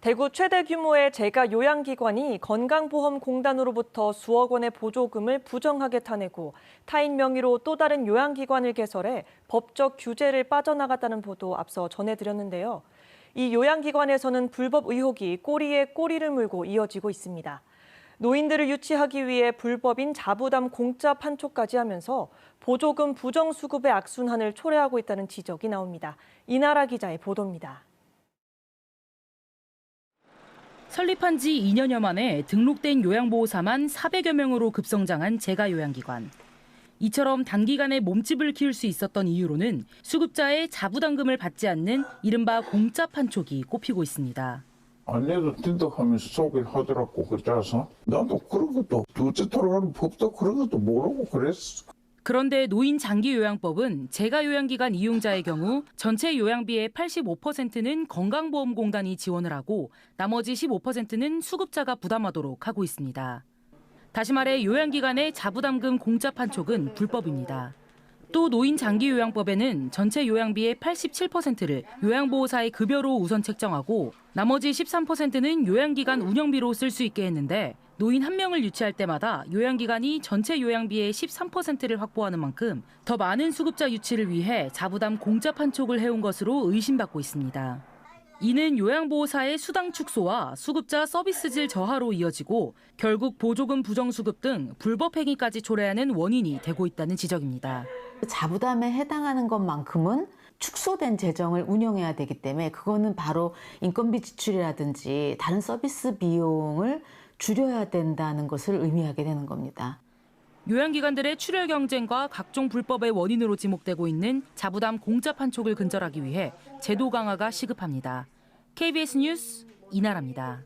대구 최대 규모의 재가 요양기관이 건강보험공단으로부터 수억 원의 보조금을 부정하게 타내고 타인 명의로 또 다른 요양기관을 개설해 법적 규제를 빠져나갔다는 보도 앞서 전해드렸는데요. 이 요양기관에서는 불법 의혹이 꼬리에 꼬리를 물고 이어지고 있습니다. 노인들을 유치하기 위해 불법인 자부담 공짜 판촉까지 하면서 보조금 부정 수급의 악순환을 초래하고 있다는 지적이 나옵니다. 이나라 기자의 보도입니다. 설립한 지 2년여 만에 등록된 요양보호사만 400여 명으로 급성장한 재가요양기관. 이처럼 단기간에 몸집을 키울 수 있었던 이유로는 수급자의 자부담금을 받지 않는 이른바 공짜 판촉이 꼽히고 있습니다. 아내도 틴덕하면서 소개를 하더라고 그래서 나도 그런 것도 둘째 돌아가는 법도 그런 것도 모르고 그랬어. 그런데 노인 장기 요양법은 재가 요양기관 이용자의 경우 전체 요양비의 85%는 건강보험공단이 지원을 하고 나머지 15%는 수급자가 부담하도록 하고 있습니다. 다시 말해 요양기관의 자부담금 공짜 판촉은 불법입니다. 또 노인 장기 요양법에는 전체 요양비의 87%를 요양보호사의 급여로 우선 책정하고 나머지 13%는 요양기관 운영비로 쓸 수 있게 했는데 노인 한 명을 유치할 때마다 요양기관이 전체 요양비의 13%를 확보하는 만큼 더 많은 수급자 유치를 위해 자부담 공짜 판촉을 해온 것으로 의심받고 있습니다. 이는 요양보호사의 수당 축소와 수급자 서비스질 저하로 이어지고 결국 보조금 부정수급 등 불법 행위까지 초래하는 원인이 되고 있다는 지적입니다. 자부담에 해당하는 것만큼은 축소된 재정을 운영해야 되기 때문에 그거는 바로 인건비 지출이라든지 다른 서비스 비용을 줄여야 된다는 것을 의미하게 되는 겁니다. 요양기관들의 출혈 경쟁과 각종 불법의 원인으로 지목되고 있는 자부담 공짜 판촉을 근절하기 위해 제도 강화가 시급합니다. KBS 뉴스 이나라입니다.